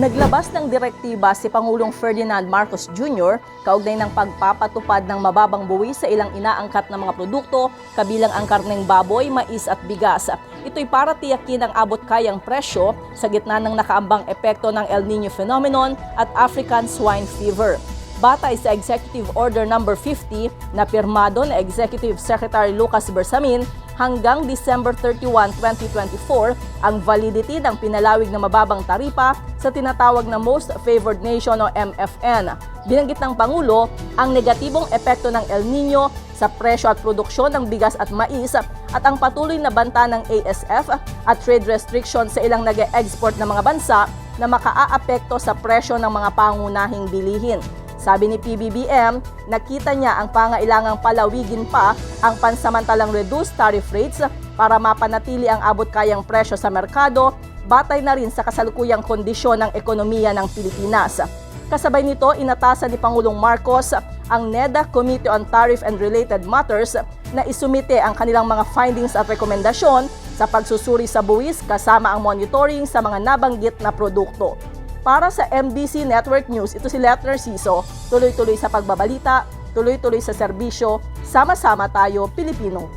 Naglabas ng direktiba si Pangulong Ferdinand Marcos Jr. kaugnay ng pagpapatupad ng mababang buwis sa ilang inaangkat na mga produkto kabilang ang karneng baboy, mais at bigas. Ito'y para tiyakin ang abot kayang presyo sa gitna ng nakaambang epekto ng El Nino phenomenon at African swine fever. Batay sa Executive Order No. 50 na pirmado ni Executive Secretary Lucas Bersamin, hanggang December 31, 2024 ang validity ng pinalawig na mababang taripa sa tinatawag na Most Favored Nation o MFN. Binanggit ng Pangulo ang negatibong epekto ng El Nino sa presyo at produksyon ng bigas at mais at ang patuloy na banta ng ASF at trade restriction sa ilang nag export na mga bansa na makaaapekto sa presyo ng mga pangunahing bilihin. Sabi ni PBBM, nakita niya ang pangailangang palawigin pa ang pansamantalang reduced tariff rates para mapanatili ang abot kayang presyo sa merkado, batay na rin sa kasalukuyang kondisyon ng ekonomiya ng Pilipinas. Kasabay nito, inatasan ni Pangulong Marcos ang NEDA Committee on Tariff and Related Matters na isumite ang kanilang mga findings at rekomendasyon sa pagsusuri sa buwis kasama ang monitoring sa mga nabanggit na produkto. Para sa MBC Network News, ito si Letner Siso, tuloy-tuloy sa pagbabalita, tuloy-tuloy sa serbisyo, sama-sama tayo Pilipino.